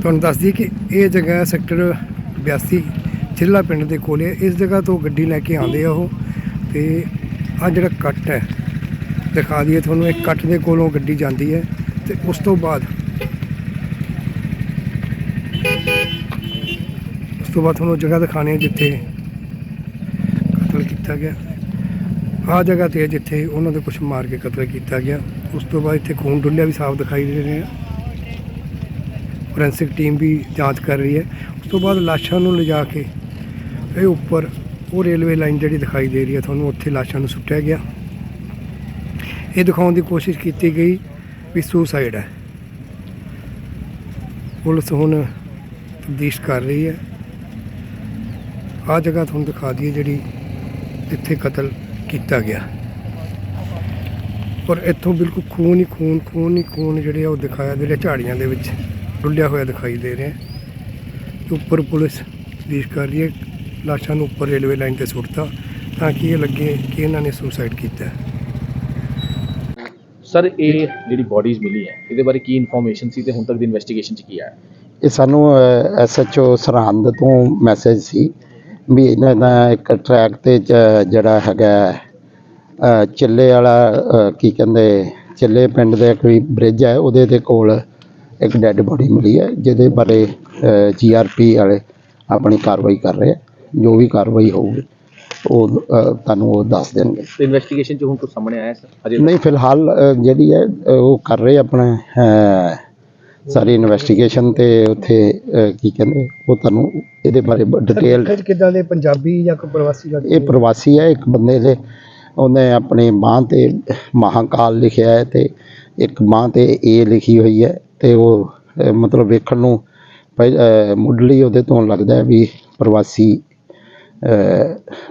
ਤੁਹਾਨੂੰ ਦੱਸ ਦਈਏ ਕਿ ਇਹ ਜਗ੍ਹਾ ਸੈਕਟਰ 82 ਚਿੱਲਾ ਪਿੰਡ ਦੇ ਕੋਲ ਹੈ। ਇਸ ਜਗ੍ਹਾ ਤੋਂ ਗੱਡੀ ਲੈ ਕੇ ਆਉਂਦੇ ਆ ਉਹ ਤੇ ਆ ਜਿਹੜਾ ਕੱਟ ਹੈ, ਦਿਖਾ ਦਈਏ ਤੁਹਾਨੂੰ ਇੱਕ ਕੱਟ ਦੇ ਕੋਲੋਂ ਗੱਡੀ ਜਾਂਦੀ ਹੈ ਤੇ ਉਸ ਤੋਂ ਬਾਅਦ ਉਸ ਤੋਂ ਬਾਅਦ ਤੁਹਾਨੂੰ ਜਗ੍ਹਾ ਦਿਖਾਣੀ ਹੈ ਜਿੱਥੇ ਕਤਲ ਕੀਤਾ ਗਿਆ। ਆ ਜਗ੍ਹਾ ਤੇ ਜਿੱਥੇ ਉਹਨਾਂ ਦੇ ਕੁਝ ਮਾਰ ਕੇ ਕਤਲ ਕੀਤਾ ਗਿਆ। ਉਸ ਤੋਂ ਬਾਅਦ ਇੱਥੇ ਖੂਨ ਡੁੱਲਿਆ ਵੀ ਸਾਫ਼ ਦਿਖਾਈ ਦੇ ਰਿਹਾ। ਫੋਰੈਂਸਿਕ ਟੀਮ ਵੀ ਜਾਂਚ ਕਰ ਰਹੀ ਹੈ। ਉਸ ਤੋਂ ਬਾਅਦ ਲਾਸ਼ਾਂ ਨੂੰ ਲਿਜਾ ਕੇ ਇਹ ਉੱਪਰ ਉਹ ਰੇਲਵੇ ਲਾਈਨ ਜਿਹੜੀ ਦਿਖਾਈ ਦੇ ਰਹੀ ਹੈ, ਤੁਹਾਨੂੰ ਉੱਥੇ ਲਾਸ਼ਾਂ ਨੂੰ ਸੁੱਟਿਆ ਗਿਆ। ਇਹ ਦਿਖਾਉਣ ਦੀ ਕੋਸ਼ਿਸ਼ ਕੀਤੀ ਗਈ ਵੀ ਸੁਸਾਈਡ ਹੈ। ਪੁਲਿਸ ਹੁਣ ਤਬਦੀਸ਼ ਕਰ ਰਹੀ ਹੈ। ਆ ਜਗ੍ਹਾ ਤੁਹਾਨੂੰ ਦਿਖਾ ਦਈਏ ਜਿਹੜੀ ਇੱਥੇ ਕਤਲ ਕੀਤਾ ਗਿਆ। ਔਰ ਇੱਥੋਂ ਬਿਲਕੁਲ ਖੂਨ ਹੀ ਖੂਨ ਖੂਨ ਹੀ ਖੂਨ ਜਿਹੜੇ ਆ ਉਹ ਦਿਖਾਇਆ ਦੇ ਰਿਹਾ ਝਾੜੀਆਂ ਦੇ ਵਿੱਚ। ਡੁੱਲਿਆ ਹੋਇਆ ਦਿਖਾਈ ਦੇ ਰਿਹਾ ਉੱਪਰ ਪੁਲਿਸ ਤਬਦੀਸ਼ ਕਰ ਰਹੀ ਹੈ। ਲਾਸ਼ਾਂ ਨੂੰ ਉੱਪਰ ਰੇਲਵੇ ਲਾਈਨ ਤੇ ਸੁੱਟਤਾ ਤਾਂ ਕਿ ਇਹ ਲੱਗੇ ਕਿ ਇਹਨਾਂ ਨੇ ਸੁਸਾਈਡ ਕੀਤਾ। ਸਰ ਇਹ ਜਿਹੜੀ ਬੋਡੀਜ਼ ਮਿਲੀ ਹੈ ਇਹਦੇ ਬਾਰੇ ਕੀ ਇਨਫੋਰਮੇਸ਼ਨ ਸੀ ਤੇ ਹੁਣ ਤੱਕ ਦੀ ਇਨਵੈਸਟੀਗੇਸ਼ਨ ਚ ਕੀ ਆਇਆ? ਇਹ ਸਾਨੂੰ ਐਸਐਚਓ ਸਰਹੰਦ ਤੋਂ ਮੈਸੇਜ ਸੀ ਵੀ ਇਹਨਾਂ ਦਾ ਇੱਕ ਟਰੈਕ ਤੇ ਜਿਹੜਾ ਹੈਗਾ ਚਿੱਲੇ ਵਾਲਾ ਕੀ ਕਹਿੰਦੇ ਚਿੱਲੇ ਪਿੰਡ ਦੇ ਕੋਈ ਬ੍ਰਿਜ ਹੈ ਉਹਦੇ ਦੇ ਕੋਲ ਇੱਕ ਡੈੱਡ ਬੋਡੀ ਮਿਲੀ ਹੈ ਜਿਹਦੇ ਬਾਰੇ ਜੀਆਰਪੀ ਵਾਲੇ ਆਪਣੀ ਕਾਰਵਾਈ ਕਰ ਰਹੇ ਆ। ਜੋ ਵੀ ਕਾਰਵਾਈ ਹੋਊਗੀ ਉਹ ਅ, ਤੁਹਾਨੂੰ ਉਹ ਦੱਸ ਦੇਣਗੇ। ਤੇ ਇਨਵੈਸਟੀਗੇਸ਼ਨ ਚ ਹੁਣ ਕੁਝ ਸਾਹਮਣੇ ਆਇਆ ਸਰ? ਅਜੇ ਨਹੀਂ ਫਿਲਹਾਲ ਅ, ਜਿਹੜੀ ਹੈ ਅ, ਉਹ ਕਰ ਰਹੇ ਆਪਣਾ ਅ, ਸਾਰੀ ਇਨਵੈਸਟੀਗੇਸ਼ਨ ਤੇ ਉੱਥੇ ਅ, ਕੀ ਕਹਿੰਦੇ ਉਹ ਤੁਹਾਨੂੰ ਇਹਦੇ ਬਾਰੇ ਡਿਟੇਲ ਕਿੱਦਾਂ ਦੇ ਪੰਜਾਬੀ ਜਾਂ ਕੋਈ ਪ੍ਰਵਾਸੀ ਦਾ ਇਹ ਪ੍ਰਵਾਸੀ ਹੈ ਇੱਕ ਬੰਦੇ ਦੇ ਉਹਨੇ ਆਪਣੇ ਬਾਂਹ ਤੇ ਮਹਾਕਾਲ ਲਿਖਿਆ ਹੈ ਤੇ ਇੱਕ ਬਾਂਹ ਤੇ ਏ ਲਿਖੀ ਹੋਈ ਹੈ। ਤੇ ਉਹ ਮਤਲਬ ਵੇਖਣ ਨੂੰ ਮੁੱਢਲੀ ਉਹਦੇ ਤੋਂ ਲੱਗਦਾ ਵੀ ਪ੍ਰਵਾਸੀ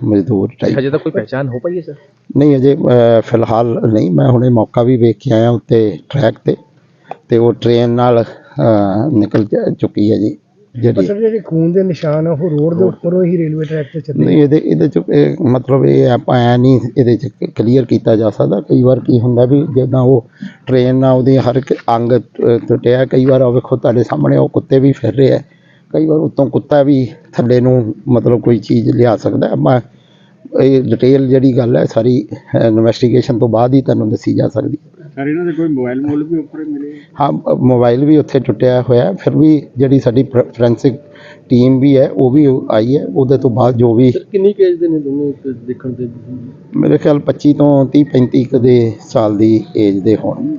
ਮਜ਼ਦੂਰ ਟਾਈਪ ਹਜੇ ਤੱਕ ਕੋਈ ਪਹਿਚਾਨ ਹੋ ਪਾਈ ਹੈ ਸਰ ਨਹੀਂ ਅਜੇ ਫਿਲਹਾਲ ਨਹੀਂ। ਮੈਂ ਹੁਣੇ ਮੌਕਾ ਵੀ ਵੇਖ ਕੇ ਆਇਆ ਉੱਤੇ ਟਰੈਕ ਤੇ ਤੇ ਉਹ ਟ੍ਰੇਨ ਨਾਲ ਨਿਕਲ ਚੁੱਕੀ ਹੈ ਜੀ। ਜਿਹੜੀ ਜਿਹੜੇ ਖੂਨ ਦੇ ਨਿਸ਼ਾਨ ਆ ਉਹ ਰੋਡ ਦੇ ਉੱਪਰੋਂ ਹੀ ਰੇਲਵੇ ਟਰੈਕ ਤੇ ਚੱਲੇ ਨਹੀਂ ਇਹਦੇ ਇਹਦੇ ਚ ਇਹ ਮਤਲਬ ਇਹ ਆਪਾਂ ਐ ਨਹੀਂ ਇਹਦੇ ਚ ਕਲੀਅਰ ਕੀਤਾ ਜਾ ਸਕਦਾ। ਕਈ ਵਾਰ ਕੀ ਹੁੰਦਾ ਵੀ ਜਿੱਦਾਂ ਉਹ ਟ੍ਰੇਨ ਨਾਲ ਉਹਦੀ ਹਰ ਇੱਕ ਅੰਗ ਟੁੱਟਿਆ। ਕਈ ਵਾਰ ਉਹ ਵੇਖੋ ਤੁਹਾਡੇ ਸਾਹਮਣੇ ਉਹ ਕੁੱਤੇ ਵੀ ਫਿਰ ਰਹੇ ਆ। ਕਈ ਵਾਰ ਉਤੋਂ ਕੁੱਤਾ ਵੀ ਥੱਲੇ ਨੂੰ ਮਤਲਬ ਕੋਈ ਚੀਜ਼ ਲਿਆ ਸਕਦਾ। ਆਪਾਂ ਇਹ ਡਿਟੇਲ ਜਿਹੜੀ ਗੱਲ ਹੈ ਸਾਰੀ ਇਨਵੈਸਟੀਗੇਸ਼ਨ ਤੋਂ ਬਾਅਦ ਹੀ ਤੁਹਾਨੂੰ ਦੱਸੀ ਜਾ ਸਕਦੀ ਹੈ। ਸਰ ਇਹਨਾਂ ਦੇ ਕੋਈ ਮੋਬਾਈਲ ਮੋਲ ਵੀ ਉੱਪਰ ਮਿਲੇ ਹਾਂ ਮੋਬਾਈਲ ਵੀ ਉੱਥੇ ਟੁੱਟਿਆ ਹੋਇਆ। ਫਿਰ ਵੀ ਜਿਹੜੀ ਸਾਡੀ ਫੋਰੈਂਸਿਕ ਟੀਮ ਵੀ ਹੈ ਉਹ ਵੀ ਆਈ ਹੈ ਉਹਦੇ ਤੋਂ ਬਾਅਦ ਜੋ ਵੀ ਕਿੰਨੀ ਕੇਜ ਦੇ ਨੇ ਦੋਨੋਂ ਦੇਖਣ ਤੇ ਮੇਰੇ ਖਿਆਲ 25 ਤੋਂ 30 35 ਕੁ ਦੇ ਸਾਲ ਦੀ ਏਜ ਦੇ ਹੋਣ